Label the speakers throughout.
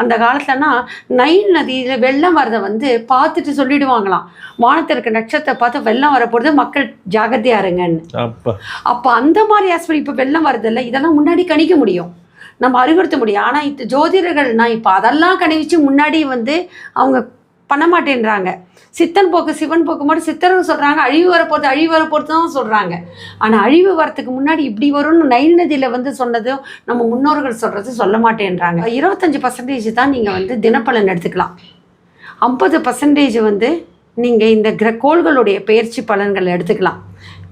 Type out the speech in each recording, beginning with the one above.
Speaker 1: அந்த காலத்துலனா நைல் நதியில் வெள்ளம் வரதை வந்து பார்த்துட்டு சொல்லிடுவாங்களாம். வானத்தில் இருக்க நட்சத்திரத்தை பார்த்து வெள்ளம் வரப்போகிறது மக்கள் ஜாகிரதையா இருங்கன்னு.
Speaker 2: அப்பா.
Speaker 1: அப்போ அந்த மாதிரி ஆஸ்பெக்ட் இப்போ வெள்ளம் வருதில்ல இதெல்லாம் முன்னாடி கணிக்க முடியும். நம்ம அறிவுறுத்த முடியும். ஆனால் இது ஜோதிடர்கள்னா இப்போ அதெல்லாம் கணிவிச்சு முன்னாடி வந்து அவங்க பண்ண மாட்டேன்றாங்க. சித்தன் போக்கு சிவன் போக்கு மட்டும் சித்தர்கள் சொல்கிறாங்க அழிவு வர வரப்போகிறது அழிவு பொறுத்து தான் சொல்கிறாங்க ஆனால் அழிவு வரத்துக்கு முன்னாடி இப்படி வரும்னு நைல் நதியில் வந்து சொன்னதும் நம்ம முன்னோர்கள் சொல்கிறது சொல்ல மாட்டேன்றாங்க. இருபத்தஞ்சி பர்சன்டேஜ் தான் நீங்கள் வந்து தினப்பலன் எடுத்துக்கலாம். ஐம்பது பர்சன்டேஜ் வந்து நீங்கள் இந்த கிர கோள்களுடைய பயிற்சி பலன்கள் எடுத்துக்கலாம்.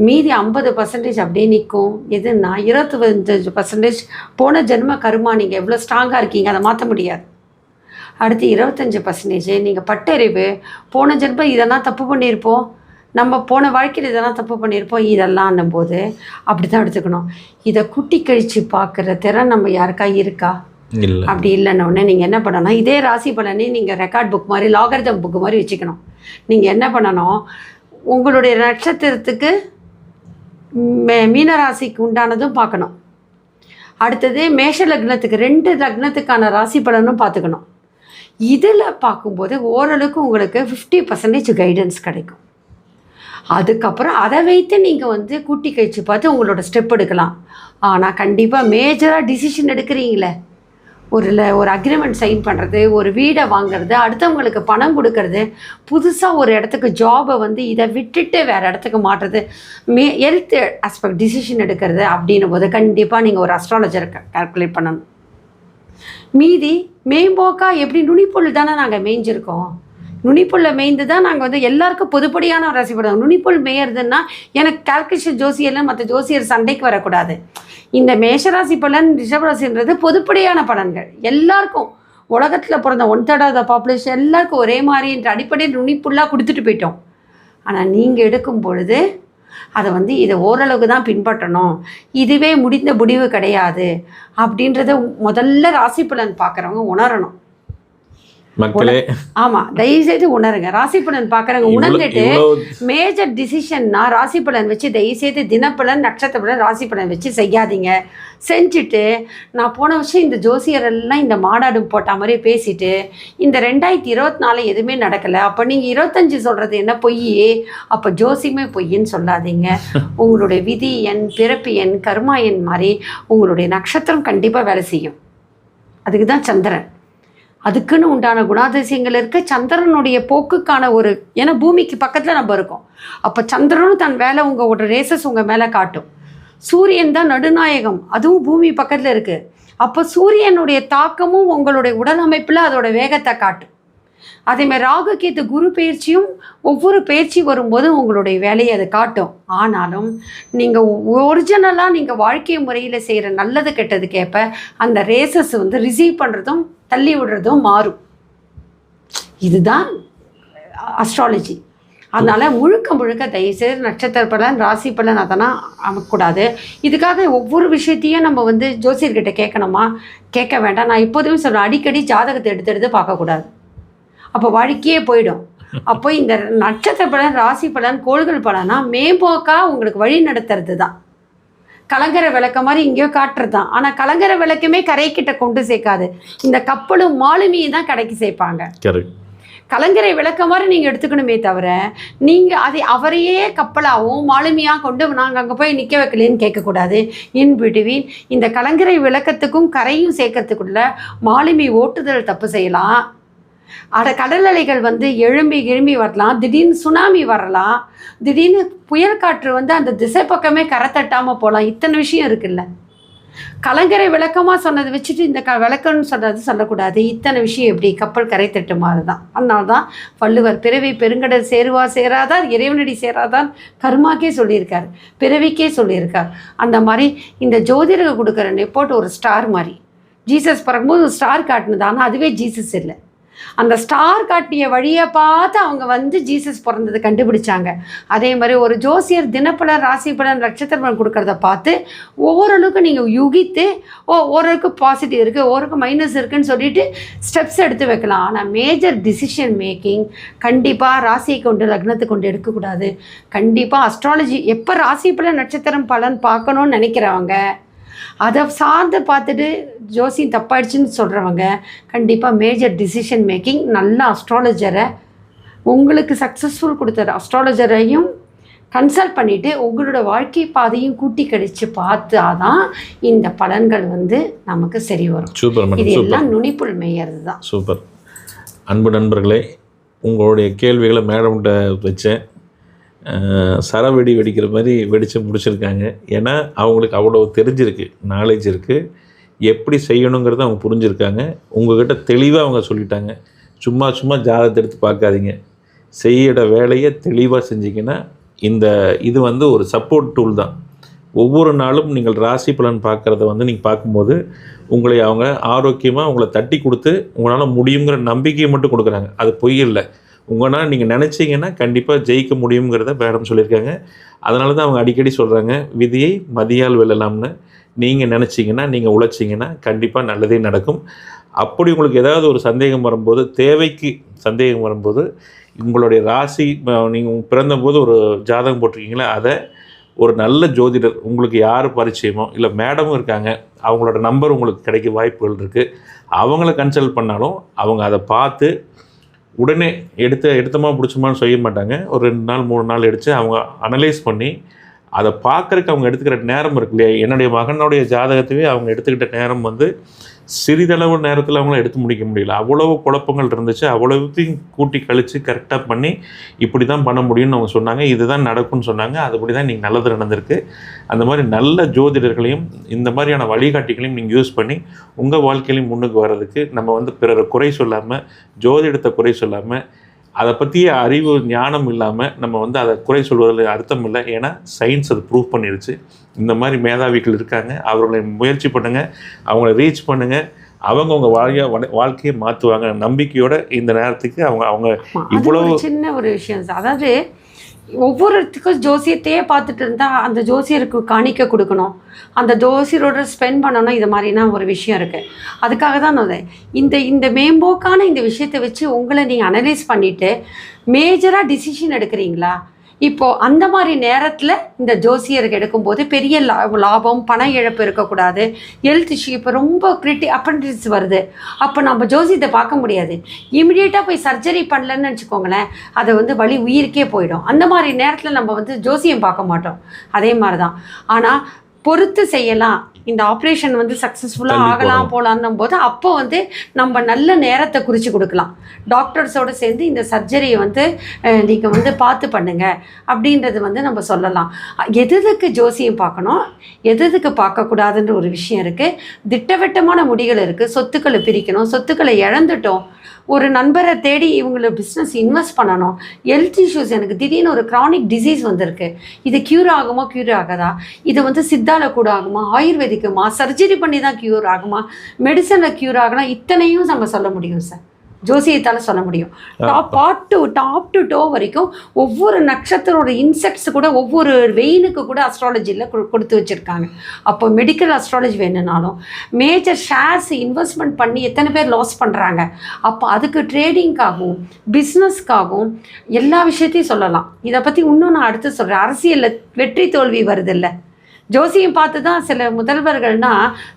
Speaker 1: மீதி ஐம்பது பர்சன்டேஜ் அப்படியே நிற்கும் எதுன்னா இருபத்தஞ்சு பர்சன்டேஜ் போன ஜென்ம கருமா நீங்கள் எவ்வளோ ஸ்ட்ராங்காக இருக்கீங்க அதை மாற்ற முடியாது. அடுத்து இருபத்தஞ்சி பர்சன்டேஜ் நீங்கள் பட்டறிவு போன ஜென்மம் இதெல்லாம் தப்பு பண்ணியிருப்போம். நம்ம போன வாழ்க்கையில் இதெல்லாம் தப்பு பண்ணியிருப்போம். இதெல்லாம் போது அப்படி தான் எடுத்துக்கணும். இதை குட்டி கழித்து பார்க்குற திறன் நம்ம யாருக்கா இருக்கா? அப்படி இல்லைன்ன உடனே நீங்கள் என்ன பண்ணணும்? இதே ராசி பலனே நீங்கள் ரெக்கார்ட் புக் மாதிரி லாகரிதம் புக் மாதிரி வச்சுக்கணும். நீங்கள் என்ன பண்ணணும்? உங்களுடைய நட்சத்திரத்துக்கு மே மீன ராசிக்கு உண்டானதும் பார்க்கணும். அடுத்தது மேஷ லக்னத்துக்கு ரெண்டு லக்னத்துக்கான ராசி பலனும் பார்த்துக்கணும். இதில் பார்க்கும்போது ஓரளவுக்கு உங்களுக்கு ஃபிஃப்டி பர்சன்டேஜ் கைடன்ஸ் கிடைக்கும். அதுக்கப்புறம் அதை வைத்து நீங்கள் வந்து கூட்டி கழிச்சு பார்த்து உங்களோட ஸ்டெப் எடுக்கலாம். ஆனால் கண்டிப்பாக மேஜராக டிசிஷன் எடுக்கிறீங்களே. ஒரு ஒரு அக்ரிமெண்ட் சைன் பண்ணுறது ஒரு வீடை வாங்குறது அடுத்தவங்களுக்கு பணம் கொடுக்கறது புதுசாக ஒரு இடத்துக்கு ஜாபை வந்து இதை விட்டுட்டு வேறு இடத்துக்கு மாற்றுறது மே ஹெல்த் ஆஸ்பெக்ட் டிசிஷன் எடுக்கிறது அப்படின்னும் போது கண்டிப்பாக நீங்கள் ஒரு அஸ்ட்ராலஜரை கால்குலேட் பண்ணணும். மீதி மேம்போக்கா எப்படி நுனிப்புல் தானே நாங்கள் மேய்ஞ்சிருக்கோம்? நுனிப்புல்ல மேய்ந்து தான் நாங்கள் வந்து எல்லாருக்கும் பொதுப்படியான ராசி படம் நுனிப்புல் மேயறதுன்னா எனக்கு கால்குலேஷன் ஜோசியெல்லாம் மற்ற ஜோசியர் சண்டைக்கு வரக்கூடாது. இந்த மேஷராசி பலன் ரிஷபராசின்றது பொதுப்படியான பலன்கள். எல்லாருக்கும் உலகத்தில் பிறந்த one third of the population எல்லாருக்கும் ஒரே மாதிரின்ற அடிப்படையில் நுனிப்புல்லாக கொடுத்துட்டு போயிட்டோம். ஆனால் நீங்கள் எடுக்கும் பொழுது அதை வந்து இதை ஓரளவுக்கு தான் பின்பற்றணும். இதுவே முடிந்த முடிவு கிடையாது. அப்படின்றத முதல்ல ராசி பலன் பார்க்குறவங்க உணரணும்.
Speaker 2: மக்களே.
Speaker 1: ஆமாம் தயவுசெய்து உணருங்க. ராசி பலன் பார்க்குறவங்க
Speaker 2: இவ்வளவு-
Speaker 1: உணர்ந்துட்டு மேஜர் டிசிஷன்னா ராசி பலன் வச்சு தயவுசெய்து தினப்பலன் நட்சத்திர பலன் ராசி பலன் வச்சு செய்யாதீங்க. செஞ்சுட்டு நான் போன வருஷம் இந்த ஜோசியர் எல்லாம் இந்த மாநாடு போட்ட மாதிரி பேசிட்டு இந்த ரெண்டாயிரத்தி இருபத்தி நாலு எதுவுமே நடக்கலை. அப்போ நீங்கள் இருபத்தஞ்சு சொல்கிறது என்ன பொய்? அப்போ ஜோசியமே பொய்ன்னு சொல்லாதீங்க. உங்களுடைய விதி எண் பிறப்பு எண் கர்மா எண் மாதிரி உங்களுடைய நட்சத்திரம் கண்டிப்பாக வேலை செய்யும். அதுக்கு தான் சந்திரன். அதுக்குன்னு உண்டான குணாதிசயங்கள் இருக்க. சந்திரனுடைய போக்குக்கான ஒரு ஏன்னா பூமிக்கு பக்கத்தில் நம்ம இருக்கோம். அப்போ சந்திரனும் தன் வேலை உங்களோட ரேசஸ் உங்கள் மேலே காட்டும். சூரியன் தான் நடுநாயகம். அதுவும் பூமி பக்கத்தில் இருக்குது அப்போ சூரியனுடைய தாக்கமும் உங்களுடைய உடல் அமைப்பில் அதோட வேகத்தை காட்டும். அதேமாதிரி ராகு கேத்து குரு பயிற்சியும் ஒவ்வொரு பயிற்சி வரும்போதும் உங்களுடைய வேலையை அது காட்டும். ஆனாலும் நீங்கள் ஒரிஜினலாக நீங்கள் வாழ்க்கை முறையில் செய்கிற நல்லது கெட்டதுக்கேற்ப அந்த ரேசஸ் வந்து ரிசீவ் பண்ணுறதும் தள்ளி விடுறதும் மாறும். இதுதான் அஸ்ட்ராலஜி அதனால் முழுக்க முழுக்க தயவுசெய்து நட்சத்திர பலன் ராசி பலன் அதெல்லாம் அமைக்கக்கூடாது. இதுக்காக ஒவ்வொரு விஷயத்தையும் நம்ம வந்து ஜோசியர்கிட்ட கேட்கணுமா? கேட்க வேண்டாம். நான் இப்போதுமே சொல்கிறேன் அடிக்கடி ஜாதகத்தை எடுத்து எடுத்து பார்க்கக்கூடாது. அப்போ வாழ்க்கையே போயிடும். அப்போ இந்த நட்சத்திர பலன் ராசி பலன் கோள்கள் பலனா மேம்போக்கா உங்களுக்கு வழி நடத்துறது தான் கலங்கரை விளக்க மாதிரி எங்கேயோ காட்டுறது தான் ஆனால் கலங்கரை விளக்குமே கரைக்கிட்ட கொண்டு சேர்க்காது. இந்த கப்பலும் மாலுமியும் தான் கடைக்கு சேர்ப்பாங்க. கலங்கரை விளக்க மாதிரி நீங்கள் எடுத்துக்கணுமே தவிர நீங்கள் அதை அவரையே கப்பலாகவும் மாலுமியாக கொண்டு நாங்கள் அங்கே போய் நிற்க வைக்கலேன்னு கேட்கக்கூடாது. இன் பிட்வீன் இந்த கலங்கரை விளக்கத்துக்கும் கரையும் சேர்க்கறதுக்குள்ள மாலுமி ஓட்டுதல் தப்பு செய்யலாம். அட கடல் அலைகள் வந்து எழும்பி எழும்பி வரலாம். திடீர்னு சுனாமி வரலாம். திடீர்னு புயல் காற்று வந்து அந்த திசை பக்கமே கரை தட்டாமல் போகலாம் இத்தனை விஷயம் இருக்குல்ல. கலங்கரை விளக்கமாக சொன்னதை வச்சுட்டு இந்த க விளக்கம்னு சொன்னது சொல்லக்கூடாது. இத்தனை விஷயம் எப்படி? கப்பல் கரை தட்டுமாறு தான் அதனால தான் வள்ளுவர் பிறவி பெருங்கடல் சேருவா சேராதார் இறைவனடி சேராதான் கர்மாக்கே சொல்லியிருக்கார். பிறவிக்கே சொல்லியிருக்கார். அந்த மாதிரி இந்த ஜோதிடர்கள் கொடுக்குற ரிப்போர்ட் ஒரு ஸ்டார் மாதிரி. ஜீசஸ் பிறக்கும்போது ஒரு ஸ்டார் காட்டினது. ஆனால் அதுவே ஜீசஸ் இல்லை. அந்த ஸ்டார் காட்டிய வழியை பார்த்து அவங்க வந்து ஜீசஸ் பிறந்தது கண்டுபிடிச்சாங்க. அதே மாதிரி ஒரு ஜோசியர் தினப்பலன் ராசி பலன் நட்சத்திரம் கொடுக்கறத பார்த்து ஓரளவுக்கு நீங்கள் யுகித்து ஓ ஓரளவுக்கு பாசிட்டிவ் இருக்குது ஓரளவுக்கு மைனஸ் இருக்குன்னு சொல்லிட்டு ஸ்டெப்ஸ் எடுத்து வைக்கலாம். ஆனால் மேஜர் டிசிஷன் மேக்கிங் கண்டிப்பாக ராசியை கொண்டு லக்னத்தை கொண்டு எடுக்கக்கூடாது. கண்டிப்பாக அஸ்ட்ராலஜி எப்போ ராசி பலன் நட்சத்திரம் பலன் பார்க்கணும்னு நினைக்கிறவங்க அதை சார்ந்து பார்த்துட்டு ஜோசியம் தப்பாயிடுச்சுன்னு சொல்கிறவங்க கண்டிப்பாக மேஜர் டிசிஷன் மேக்கிங் நல்ல அஸ்ட்ராலஜரை உங்களுக்கு சக்ஸஸ்ஃபுல் கொடுத்த அஸ்ட்ராலஜரையும் கன்சல்ட் பண்ணிவிட்டு உங்களோட வாழ்க்கை பாதையும் கூட்டி கழித்து பார்த்தாதான் இந்த பலன்கள் வந்து நமக்கு சரி வரும்.
Speaker 2: சூப்பர்
Speaker 1: இது எல்லாம் நுனிப்புள் மேயறது தான்.
Speaker 2: சூப்பர். அன்பு நண்பர்களே உங்களுடைய கேள்விகளை மேடம்கிட்ட வச்சேன். சரவெடி வெடிக்கிற மாதிரி வெடித்து முடிச்சிருக்காங்க. ஏன்னா அவங்களுக்கு அவ்வளோ தெரிஞ்சிருக்கு நாலேஜ் இருக்குது எப்படி செய்யணுங்கிறத அவங்க புரிஞ்சுருக்காங்க. உங்கள்கிட்ட தெளிவாக அவங்க சொல்லிட்டாங்க. சும்மா சும்மா ஜாதகத்தை எடுத்து பார்க்காதீங்க. செய்யிட வேலையை தெளிவாக செஞ்சிங்கன்னா இந்த இது வந்து ஒரு சப்போர்ட் டூல் தான். ஒவ்வொரு நாளும் நீங்கள் ராசி பலன் பார்க்குறத வந்து நீங்கள் பார்க்கும்போது உங்களை அவங்க ஆரோக்கியமாக உங்களை தட்டி கொடுத்து உங்களால் முடியுங்கிற நம்பிக்கையை மட்டும் கொடுக்குறாங்க. அது பொய் இல்லை. உங்களால் நீங்கள் நினச்சிங்கன்னா கண்டிப்பாக ஜெயிக்க முடியுங்கிறத மேடம் சொல்லியிருக்காங்க. அதனால தான் அவங்க அடிக்கடி சொல்கிறாங்க விதியை மதியால் வெல்லலாம்னு. நீங்கள் நினச்சிங்கன்னா நீங்கள் உழைச்சிங்கன்னா கண்டிப்பாக நல்லதே நடக்கும். அப்படி உங்களுக்கு ஏதாவது ஒரு சந்தேகம் வரும்போது தேவைக்கு சந்தேகம் வரும்போது உங்களுடைய ராசி நீங்கள் பிறந்தபோது ஒரு ஜாதகம் போட்டிருக்கீங்களா? அதை ஒரு நல்ல ஜோதிடர் உங்களுக்கு யார் பரிச்சயமோ இல்லை மேடமும் இருக்காங்க அவங்களோட நம்பர் உங்களுக்கு கிடைக்க வாய்ப்புகள் இருக்குது அவங்கள கன்சல்ட் பண்ணாலும் அவங்க அதை பார்த்து உடனே எடுத்து எடுத்தமாக பிடிச்சமான்னு செய்ய மாட்டாங்க. ஒரு ரெண்டு நாள் மூணு நாள் எடுத்து அவங்க அனலைஸ் பண்ணி அதை பார்க்குறக்கு அவங்க எடுத்துக்கிற நேரம் இருக்கு இல்லையா? என்னுடைய மகனுடைய ஜாதகத்தையே அவங்க எடுத்துக்கிட்ட நேரம் வந்து சிறிதளவு நேரத்தில் அவங்கள எடுத்து முடிக்க முடியல. அவ்வளவு குழப்பங்கள் இருந்துச்சு. அவ்வளவுத்தையும் கூட்டி கழித்து கரெக்டாக பண்ணி இப்படி தான் பண்ண முடியும்னு அவங்க சொன்னாங்க. இதுதான் நடக்கும்னு சொன்னாங்க. அதுபடி தான் நீங்கள் நல்லது நடந்திருக்கு. அந்த மாதிரி நல்ல ஜோதிடர்களையும் இந்த மாதிரியான வழிகாட்டிகளையும் நீங்கள் யூஸ் பண்ணி உங்கள் வாழ்க்கையிலையும் முன்னுக்கு வர்றதுக்கு நம்ம வந்து பிறரை குறை சொல்லாமல் ஜோதிடத்தை குறை சொல்லாமல் அதை பற்றிய அறிவு ஞானம் இல்லாமல் நம்ம வந்து அதை குறை சொல்வதில் அர்த்தம் இல்லை. ஏன்னா சயின்ஸ் அது ப்ரூவ் பண்ணிருச்சு. இந்த மாதிரி மேதாவிகள் இருக்காங்க. அவர்களை முயற்சி பண்ணுங்கள் அவங்கள ரீச் பண்ணுங்கள் அவங்க உங்கள் வாழ்க்கைய வாழ்க்கையை மாற்றுவாங்க. நம்பிக்கையோட இந்த நேரத்துக்கு அவங்க அவங்க
Speaker 1: ஒரு சின்ன ஒரு விஷயம். அதாவது ஒவ்வொருத்துக்கும் ஜோசியத்தையே பார்த்துட்டு இருந்தால் அந்த ஜோசியருக்கு காணிக்க கொடுக்கணும். அந்த ஜோசியரோட ஸ்பெண்ட் பண்ணணும் இது மாதிரினா ஒரு விஷயம் இருக்குது அதுக்காக தான் நான் இந்த இந்த மேம்போக்கான இந்த விஷயத்தை வச்சு உங்களை நீங்கள் அனலைஸ் பண்ணிவிட்டு மேஜராக டிசிஷன் எடுக்கிறீங்களா? இப்போது அந்த மாதிரி நேரத்தில் இந்த ஜோசியருக்கு எடுக்கும்போது பெரிய லா லாபம் பண இழப்பு இருக்கக்கூடாது. ஹெல்த் இஷ்யூ இப்போ ரொம்ப கிரிட்டி அப்பண்டிஸ் வருது. அப்போ நம்ம ஜோசியத்தை பார்க்க முடியாது. இமிடியேட்டாக போய் சர்ஜரி பண்ணலன்னு வச்சுக்கோங்களேன் அது வந்து வழி உயிருக்கே போயிடும். அந்த மாதிரி நேரத்தில் நம்ம வந்து ஜோசியம் பார்க்க மாட்டோம். அதே மாதிரி தான் ஆனால் பொறுத்து செய்யலாம். இந்த ஆப்ரேஷன் வந்து சக்ஸஸ்ஃபுல்லாக ஆகலாம். போகலான்னும் போது அப்போ வந்து நம்ம நல்ல நேரத்தை குறித்து கொடுக்கலாம். டாக்டர்ஸோடு சேர்ந்து இந்த சர்ஜரியை வந்து நீங்கள் வந்து பார்த்து பண்ணுங்க அப்படின்றது வந்து நம்ம சொல்லலாம். எது எதுக்கு ஜோசியம் பார்க்கணும்? எது எதுக்கு பார்க்கக்கூடாதுன்ற ஒரு விஷயம் இருக்குது திட்டவட்டமான முடிகள் இருக்குது சொத்துக்களை பிரிக்கணும். சொத்துக்களை இழந்துட்டோம் ஒரு நண்பரை தேடி இவங்கள பிஸ்னஸ் இன்வெஸ்ட் பண்ணணும். ஹெல்த் இஷ்யூஸ் எனக்கு திடீர்னு ஒரு க்ரானிக் டிசீஸ் வந்திருக்கு. இது க்யூர் ஆகுமா க்யூர் ஆகாதா? இது வந்து சித்தால கூட ஆகுமா? ஆயுர்வேதிக்குமா? சர்ஜரி பண்ணி தான் க்யூர் ஆகுமா மெடிசனில் க்யூர் ஆகலாம் இத்தனையும் நம்ம சொல்ல முடியும் சார் ஜோசியத்தால் சொல்ல முடியும். Top part to top to toe வரைக்கும் ஒவ்வொரு நட்சத்திரோட இன்செக்ட்ஸ் கூட ஒவ்வொரு வெயினுக்கு கூட அஸ்ட்ராலஜியில் கொடுத்து வச்சுருக்காங்க. அப்போ மெடிக்கல் அஸ்ட்ராலஜி வேணும்னாலும் மேஜர் ஷேர்ஸ் இன்வெஸ்ட்மெண்ட் பண்ணி எத்தனை பேர் லாஸ் பண்ணுறாங்க அப்போ அதுக்கு ட்ரேடிங்காகவும் பிஸ்னஸ்க்காகவும் எல்லா விஷயத்தையும் சொல்லலாம். இதை பற்றி இன்னும் நான் அடுத்து சொல்கிறேன் அரசியலில் வெற்றி தோல்வி வருதில்ல. ஜோசியம் பார்த்து தான் சில முதல்வர்கள்னா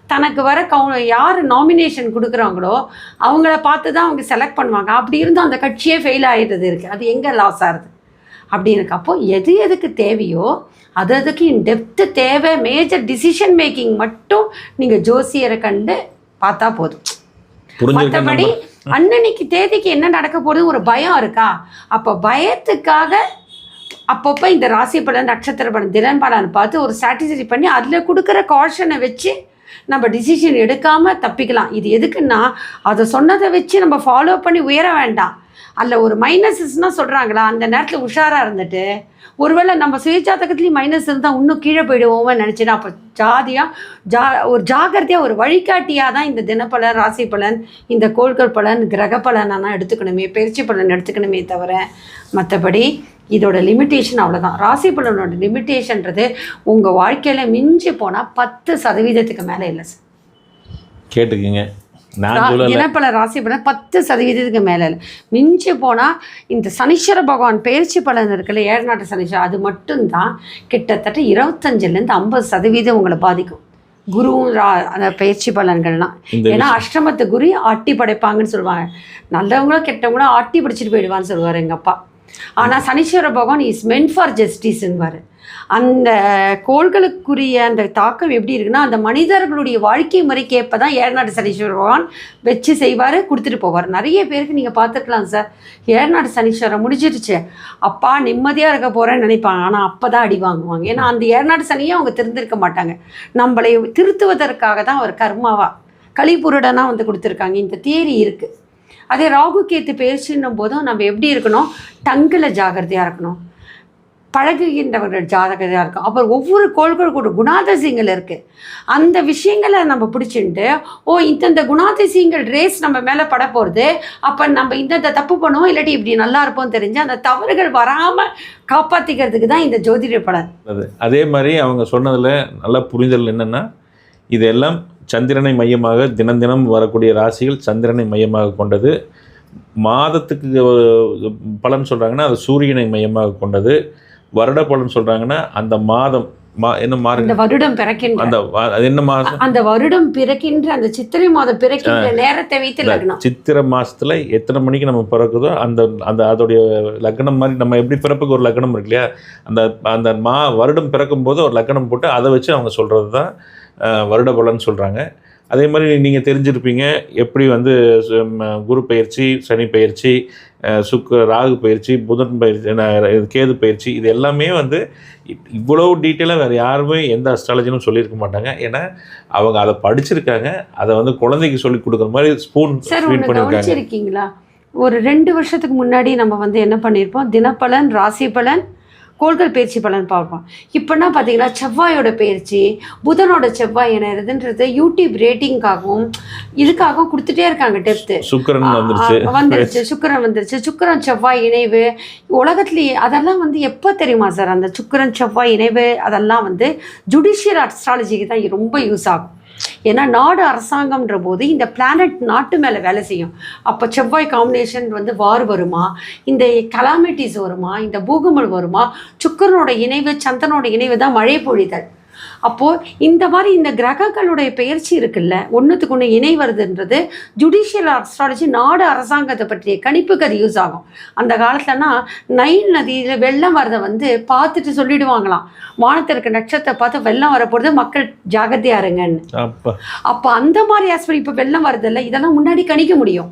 Speaker 1: தனக்கு வர கவு யார் நாமினேஷன் கொடுக்குறாங்களோ அவங்கள பார்த்து தான் அவங்க செலக்ட் பண்ணுவாங்க. அப்படி இருந்தும் அந்த கட்சியே ஃபெயில் ஆகிடுறது இருக்குது அது எங்கே லாஸ் ஆகுது அப்படி இருக்கு அப்போ எது எதுக்கு தேவையோ அது அதுக்கு இன் டெப்த்து தேவை மேஜர் டிசிஷன் மேக்கிங் மட்டும் நீங்கள் ஜோசியரை கண்டு பார்த்தா போதும். மற்றபடி அன்னன்னைக்கு தேதிக்கு என்ன நடக்க போகுது ஒரு பயம் இருக்கா? அப்போ பயத்துக்காக அப்பப்போ இந்த ராசி பலன் நட்சத்திர பலன் தினன் பலன் பார்த்து ஒரு சாட்டிஸ்ஃபை பண்ணி அதில் கொடுக்குற காஷனை வச்சு நம்ம டிசிஷன் எடுக்காமல் தப்பிக்கலாம். இது எதுக்குன்னா அதை சொன்னதை வச்சு நம்ம ஃபாலோ பண்ணி உயர வேண்டாம். அதில் ஒரு மைனஸஸ்னால் சொல்கிறாங்களா அந்த நேரத்தில் உஷாராக இருந்துட்டு ஒருவேளை நம்ம சுயஜாதகத்துலேயும் மைனஸ் இருந்தால் இன்னும் கீழே போயிடுவோம்னு நினச்சினா அப்போ ஜாதியாக ஜா ஒரு ஜாகிரதையாக ஒரு வழிகாட்டியாக தான் இந்த தினப்பலன் ராசி பலன் இந்த கோள்கள் பலன் கிரக பலனெல்லாம் எடுத்துக்கணுமே பயிற்சி பலன் எடுத்துக்கணுமே தவிர மற்றபடி இதோட லிமிட்டேஷன் அவ்வளோதான் ராசி பலனோட லிமிட்டேஷன்றது உங்கள் வாழ்க்கையில் மிஞ்சி போனால் பத்து சதவீதத்துக்கு மேலே இல்லை சார்
Speaker 2: கேட்டுக்குங்க.
Speaker 1: இனப்பல ராசி பலன் பத்து சதவீதத்துக்கு மேலே இல்லை. மிஞ்சி போனால் இந்த சனீஸ்வர பகவான் பயிற்சி பலன் இருக்குல்ல ஏழநாட்டு சனீஸ்வரர் அது மட்டும்தான் கிட்டத்தட்ட இருபத்தஞ்சிலேருந்து ஐம்பது சதவீதம் உங்களை பாதிக்கும். குருவும் அந்த பயிற்சி பலன்கள்லாம் ஏன்னா அஷ்டமத்து குரு ஆட்டி படைப்பாங்கன்னு சொல்லுவாங்க. நல்லவங்களும் கெட்டவங்களும் ஆட்டி படிச்சுட்டு போயிடுவான்னு சொல்லுவார் எங்கள் அப்பா. ஆனால் சனீஸ்வர பகவான் இஸ் மென் ஃபார் ஜஸ்டிஸ்ன்பார் அந்த கோள்களுக்குரிய அந்த தாக்கம் எப்படி இருக்குன்னா அந்த மனிதர்களுடைய வாழ்க்கை முறைக்கு ஏற்ப தான் ஏழ்நாடு சனீஸ்வர பகவான் வச்சு செய்வார் கொடுத்துட்டு போவார். நிறைய பேருக்கு நீங்கள் பார்த்துக்கலாம் சார். ஏழ்நாடு சனீஸ்வரம் முடிஞ்சிருச்சு. அப்பா நிம்மதியாக இருக்க போகிறேன்னு நினைப்பாங்க. ஆனால் அப்போ தான் அடி வாங்குவாங்க. ஏன்னா அந்த ஏழ்நாடு சனியும் அவங்க திருந்திருக்க மாட்டாங்க. நம்மளை திருத்துவதற்காக தான் அவர் கர்மாவா கலிபுருடனாக வந்து கொடுத்துருக்காங்க. இந்த தியரி இருக்குது அதே ராகு கேத்து பேசுன்னும் போதும் நம்ம எப்படி இருக்கணும்? டங்கில் ஜாகிரதையாக இருக்கணும். பழகுகின்றவர்கள் ஜாதகதாக இருக்கும் அப்புறம் ஒவ்வொரு கோள்கள் கூட குணாதிசயங்கள் இருக்குது அந்த விஷயங்களை நம்ம பிடிச்சிட்டு ஓ இந்தந்த குணாதிசயங்கள் ரேஸ் நம்ம மேலே பட போகிறது அப்போ நம்ம இந்தந்த தப்பு பண்ணுவோம் இல்லாட்டி இப்படி நல்லா இருப்போம் தெரிஞ்சு அந்த தவறுகள் வராமல் காப்பாற்றிக்கிறதுக்கு தான் இந்த ஜோதிட படம்
Speaker 2: அதே மாதிரி அவங்க சொன்னதில் நல்ல புரிதல் என்னென்னா இதெல்லாம் சந்திரனை மையமாக தினம் தினம் வரக்கூடிய ராசிகள் சந்திரனை மையமாக கொண்டது. மாதத்துக்கு பலன் சொல்கிறாங்கன்னா அது சூரியனை மையமாக கொண்டது. வருட பலன் சொல்கிறாங்கன்னா அந்த மாதம் மா என்ன மாறுங்க?
Speaker 1: அந்த வருடம் பிறக்கின்ற.
Speaker 2: அந்த அது என்ன மாதம்
Speaker 1: அந்த வருடம் பிறக்கின்ற அந்த சித்திரை மாதம் பிறக்கின்ற நேரத்தை வைத்து லக்னம்.
Speaker 2: சித்திரை மாசத்துல எத்தனை மணிக்கு நம்ம பிறக்குதோ அந்த அந்த அதோடைய லக்னம் மாதிரி நம்ம எப்படி பிறப்புக்கு ஒரு லக்னம் இருக்கு இல்லையா? அந்த அந்த மா வருடம் பிறக்கும் போது ஒரு லக்னம் போட்டு அதை வச்சு அவங்க சொல்கிறது தான் வருட பலன் சொல்கிறாங்க அதே மாதிரி நீங்கள் தெரிஞ்சிருப்பீங்க எப்படி வந்து குரு பயிற்சி சனி பயிற்சி சுக்க ராகு பயிற்சி புதன் பயிற்சி கேது பயிற்சி இது எல்லாமே வந்து இவ்வளோ டீட்டெயிலாக வேறு யாருமே எந்த அஸ்ட்ராலஜினும் சொல்லியிருக்க மாட்டாங்க. ஏன்னா அவங்க அதை படிச்சிருக்காங்க. அதை வந்து குழந்தைக்கு சொல்லி கொடுக்குற மாதிரி ஸ்பூன் ஃபீட் பண்ணியிருக்காங்க.
Speaker 1: ஒரு ரெண்டு வருஷத்துக்கு முன்னாடி நம்ம வந்து என்ன பண்ணியிருப்போம்? தினப்பலன் ராசி பலன் கோள்கள் பயிற்சி பலன் பார்ப்போம். இப்போனா பார்த்தீங்கன்னா செவ்வாயோட பயிற்சி புதனோட செவ்வாய் இணைறதுன்றது யூடியூப் ரேட்டிங்காகவும் இதுக்காகவும் கொடுத்துட்டே இருக்காங்க டெப்த்து
Speaker 2: சுக்கரன் வந்துருச்சு.
Speaker 1: சுக்கிரன் வந்துருச்சு. சுக்கிரன் செவ்வாய் இணைவு உலகத்துலேயே அதெல்லாம் வந்து எப்போ தெரியுமா சார்? அந்த சுக்கிரன் செவ்வாய் இணைவு அதெல்லாம் வந்து ஜுடிஷியல் அஸ்ட்ராலஜிக்கு தான் ரொம்ப யூஸ் ஆகும். ஏன்னா நாடு அரசாங்கம்ன்ற போது இந்த பிளானட் நாட்டு மேலே வேலை செய்யும். அப்போ செவ்வாய் காம்பினேஷன் வந்து வார் வருமா? இந்த கலாமிட்டிஸ் வருமா? இந்த பூகமல் வருமா? சுக்கரனோட இணைவு சந்தனோட இணைவு தான் மழை பொழிதல். அப்போது இந்த மாதிரி இந்த கிரகங்களுடைய பெயர்ச்சி இருக்குல்ல ஒன்றுத்துக்கு ஒன்று இணை வருதுன்றது ஜுடிஷியல் அஸ்ட்ராலஜி நாடு அரசாங்கத்தை பற்றிய கணிப்புக்கு அது யூஸ் ஆகும். அந்த காலத்துலனா நைல் நதியில் வெள்ளம் வரதை வந்து பார்த்துட்டு சொல்லிடுவாங்களாம். வானத்தில் இருக்க நட்சத்திரத்தை பார்த்து வெள்ளம் வரப்போகிறது மக்கள் ஜாகிரதையா இருங்கன்னு.
Speaker 2: அப்பா.
Speaker 1: அந்த மாதிரி ஆஸ்பெக்ட் இப்போ வெள்ளம் வருதில்ல இதெல்லாம் முன்னாடி கணிக்க முடியும்.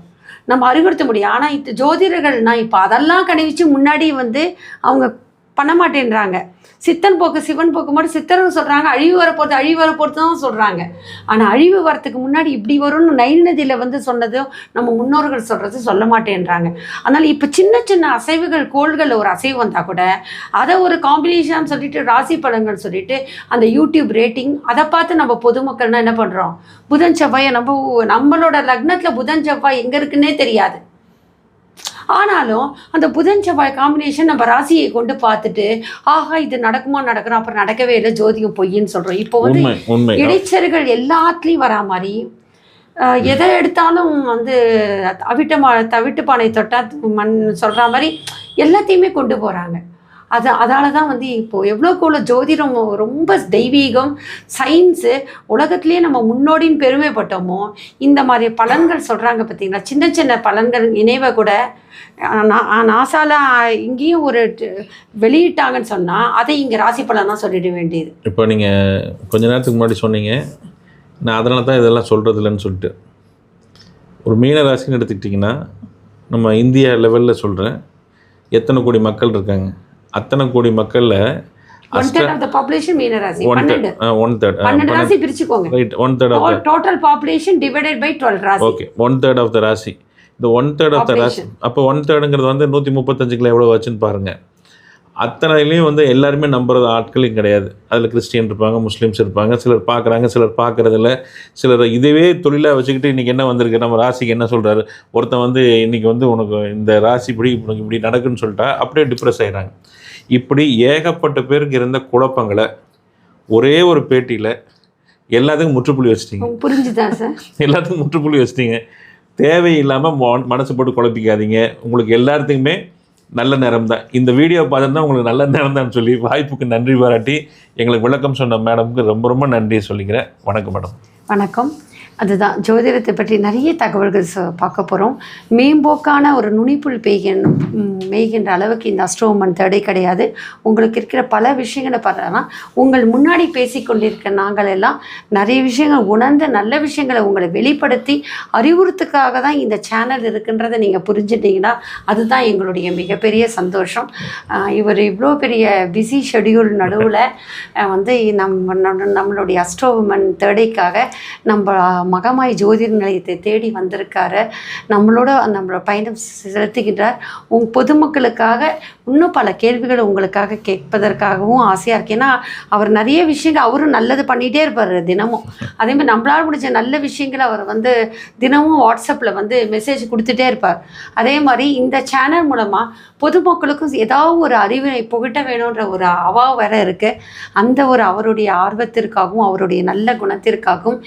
Speaker 1: நம்ம அறிவுறுத்த முடியும். ஆனால் இது ஜோதிடர்கள்னா இப்போ அதெல்லாம் கணிவிச்சு முன்னாடி வந்து அவங்க பண்ண மாட்டேன்றாங்க. சித்தன் போக்கு சிவன் போக்கு மட்டும் சித்தர்கள் சொல்கிறாங்க அழிவு வரப்போகிறது அழிவு வரப்போகிறது தான் சொல்கிறாங்க ஆனால் அழிவு வரத்துக்கு முன்னாடி இப்படி வரும்னு நைல் நதியில் வந்து சொன்னதும் நம்ம முன்னோர்கள் சொல்கிறது சொல்ல மாட்டேன்றாங்க. அதனால் இப்போ சின்ன சின்ன அசைவுகள் கோள்களில் ஒரு அசைவு வந்தால் கூட அதை ஒரு காம்பினேஷன் சொல்லிட்டு ராசி பலன்கள் சொல்லிட்டு அந்த யூடியூப் ரேட்டிங் அதை பார்த்து நம்ம பொதுமக்கள்னால் என்ன பண்ணுறோம் புதன் செவ்வாயை நம்ம நம்மளோட லக்னத்தில் புதன் செவ்வாய் எங்கே இருக்குன்னே தெரியாது. ஆனாலும் அந்த புதன் செவ்வாய் காம்பினேஷன் நம்ம ராசியை கொண்டு பார்த்துட்டு ஆஹா இது நடக்குமா நடக்கிறோம் அப்புறம் நடக்கவே இல்லை ஜோதிகம் பொய்ன்னு சொல்கிறோம் இப்போ வந்து இடைச்சர்கள் எல்லாத்துலேயும் வரா மாதிரி எதை எடுத்தாலும் வந்து அவிட்ட தவிட்டு பானை தொட்டா மண் சொல்கிற மாதிரி எல்லாத்தையுமே கொண்டு போகிறாங்க அது அதால் தான் வந்து இப்போது எவ்வளோக்கு எவ்வளோ ஜோதிடம் ரொம்ப தெய்வீகம் சயின்ஸு உலகத்துலேயே நம்ம முன்னோடின்னு பெருமைப்பட்டோமோ இந்த மாதிரி பலன்கள் சொல்கிறாங்க பார்த்தீங்களா சின்ன சின்ன பலன்கள் நினைவை கூட நாசால இங்கேயும் ஒரு வெளியிட்டாங்கன்னு சொன்னால் அதை இங்கே ராசி பலனாக சொல்லிட வேண்டியது.
Speaker 2: இப்போ நீங்கள் கொஞ்ச நேரத்துக்கு முன்னாடி சொன்னீங்க. நான் அதனால தான் இதெல்லாம் சொல்கிறது இல்லைன்னு சொல்லிட்டு. ஒரு மீன ராசின்னு எடுத்துக்கிட்டிங்கன்னா நம்ம இந்தியா லெவலில் சொல்கிறேன் எத்தனை கோடி மக்கள் இருக்காங்க? அத்தனை கோடி மக்களில்
Speaker 1: one third of the population பன்னெண்டு.
Speaker 2: தேர்ட் ஒன் தேர்ட்
Speaker 1: பன்னெண்டு ராசி பிரிச்சுக்கோங்க.
Speaker 2: Right one third of the
Speaker 1: total population divided by twelve ராசி.
Speaker 2: Okay one third of the ராசி. இந்த ஒன் தேர்ட் ஆஃப் த ராசி அப்போ ஒன் தேர்டுங்கிறது வந்து நூற்றி முப்பத்தஞ்சுக்குள்ள எவ்வளோ வச்சுன்னு பாருங்கள் அத்தனையிலையும் வந்து எல்லாருமே நம்புறது ஆட்களும் கிடையாது. அதில் கிறிஸ்டியன் இருப்பாங்க முஸ்லீம்ஸ் இருப்பாங்க சிலர் பார்க்குறாங்க சிலர் பார்க்குறதில்ல. சிலர் இதுவே தொழிலாக வச்சுக்கிட்டு இன்றைக்கி என்ன வந்திருக்கு? நம்ம ராசிக்கு என்ன சொல்கிறாரு ஒருத்தன் வந்து இன்றைக்கி வந்து உனக்கு இந்த ராசி இப்படி உனக்கு இப்படி நடக்குன்னு சொல்லிட்டா அப்படியே டிப்ரெஸ் ஆயிடுறாங்க. இப்படி ஏகப்பட்ட பேருக்கு இருந்த குழப்பங்களை ஒரே ஒரு பேட்டியில் எல்லாத்துக்கும் முற்றுப்புள்ளி வச்சிட்டீங்க.
Speaker 1: புரிஞ்சுதா சார்?
Speaker 2: எல்லாத்துக்கும் முற்றுப்புள்ளி வச்சிட்டீங்க. தேவையில்லாமல் மனசு போட்டு குழப்பிக்காதீங்க. உங்களுக்கு எல்லாத்துக்குமே நல்ல நேரம் தான். இந்த வீடியோ பார்த்துருந்தா உங்களுக்கு நல்ல நேரம் தான் சொல்லி வாய்ப்புக்கு நன்றி பாராட்டி எங்களுக்கு விளக்கம் சொன்ன மேடமுக்கு ரொம்ப ரொம்ப நன்றி சொல்லிக்கிறேன். வணக்கம் மேடம்
Speaker 1: வணக்கம். அதுதான். ஜோதிடத்தை பற்றி நிறைய தகவல்கள் பார்க்க போகிறோம் மேம்போக்கான ஒரு நுனிப்புள் பெய்கின் மெய்கின்ற மேய்கின்ற அளவுக்கு இந்த அஸ்ட்ரோமன் தேடை கிடையாது. உங்களுக்கு இருக்கிற பல விஷயங்களை பார்த்தோன்னா உங்கள் முன்னாடி பேசிக்கொண்டிருக்க நாங்கள் எல்லாம் நிறைய விஷயங்கள் உணர்ந்த நல்ல விஷயங்களை உங்களை வெளிப்படுத்தி அறிவுறுத்துக்காக தான் இந்த சேனல் இருக்குன்றதை நீங்கள் புரிஞ்சுட்டீங்கன்னா அதுதான் எங்களுடைய மிகப்பெரிய சந்தோஷம். இவர் இவ்வளோ பெரிய பிஸி ஷெடியூல் நடுவில் வந்து நம்ம நம்ம- நம்மளுடைய அஸ்ட்ரோமன் தேடைக்காக நம்ம மகமாய் ஜோதிட நிலையத்தை தேடி வந்திருக்காரு. நம்மளோட நம்மளோட பயணம் செலுத்துகின்றார். உங் பொதுமக்களுக்காக இன்னும் பல கேள்விகளை உங்களுக்காக கேட்பதற்காகவும் ஆசையாக இருக்கு. ஏன்னா அவர் நிறைய விஷயங்கள் அவரும் நல்லது பண்ணிகிட்டே இருப்பார் தினமும். அதேமாதிரி நம்மளால் முடிஞ்ச நல்ல விஷயங்களை அவர் வந்து தினமும் வாட்ஸ்அப்பில் வந்து மெசேஜ் கொடுத்துட்டே இருப்பார். அதே மாதிரி இந்த சேனல் மூலமாக பொதுமக்களுக்கும் ஏதாவது ஒரு அறிவினை புகட்ட வேணுன்ற ஒரு அவா வேற இருக்குது அந்த ஒரு அவருடைய ஆர்வத்திற்காகவும் அவருடைய நல்ல குணத்திற்காகவும்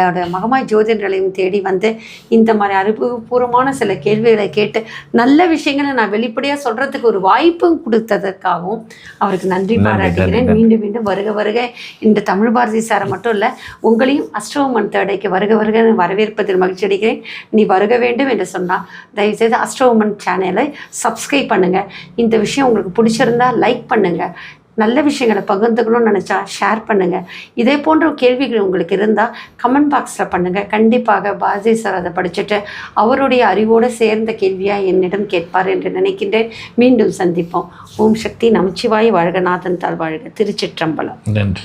Speaker 1: எங்களோட மகமாய் ஜோதிட நிலையம் தேடி வந்து இந்த மாதிரி அறிவுபூர்வமான சில கேள்விகளை கேட்டு நல்ல விஷயங்களை நான் வெளிப்படையாக சொல்கிறதுக்கு ஒரு வாய்ப்பும் கொடுத்ததற்காகவும் அவருக்கு நன்றி பாராட்டுகிறேன். மீண்டும் மீண்டும் வருக வருக. இந்த தமிழ் பாரதி சாரை மட்டும் இல்லை உங்களையும் அஷ்டோமன் தேடைக்கு வருக வருக வரவேற்பதில் மகிழ்ச்சி அடைகிறேன். நீ வருக வேண்டும் என்று சொன்னால் தயவுசெய்து அஷ்டோமன் சேனலை சப்ஸ்கிரைப் பண்ணுங்கள் இந்த விஷயம் உங்களுக்கு பிடிச்சிருந்தா லைக் பண்ணுங்கள் நல்ல விஷயங்களை பகிர்ந்துக்கணும்னு நினச்சா ஷேர் பண்ணுங்கள் இதே போன்ற கேள்விகள் உங்களுக்கு இருந்தால் கமெண்ட் பாக்ஸில் பண்ணுங்கள் கண்டிப்பாக பாரதி சார் அதை படிச்சுட்டு அவருடைய அறிவோடு சேர்ந்த கேள்வியாக என்னிடம் கேட்பார் என்று நினைக்கின்றேன். மீண்டும் சந்திப்போம். ஓம் சக்தி. நமச்சிவாய் வாழ்க. நாதன் தாழ் வாழ்க. திருச்சிற்றம்பலம்.
Speaker 2: நன்றி.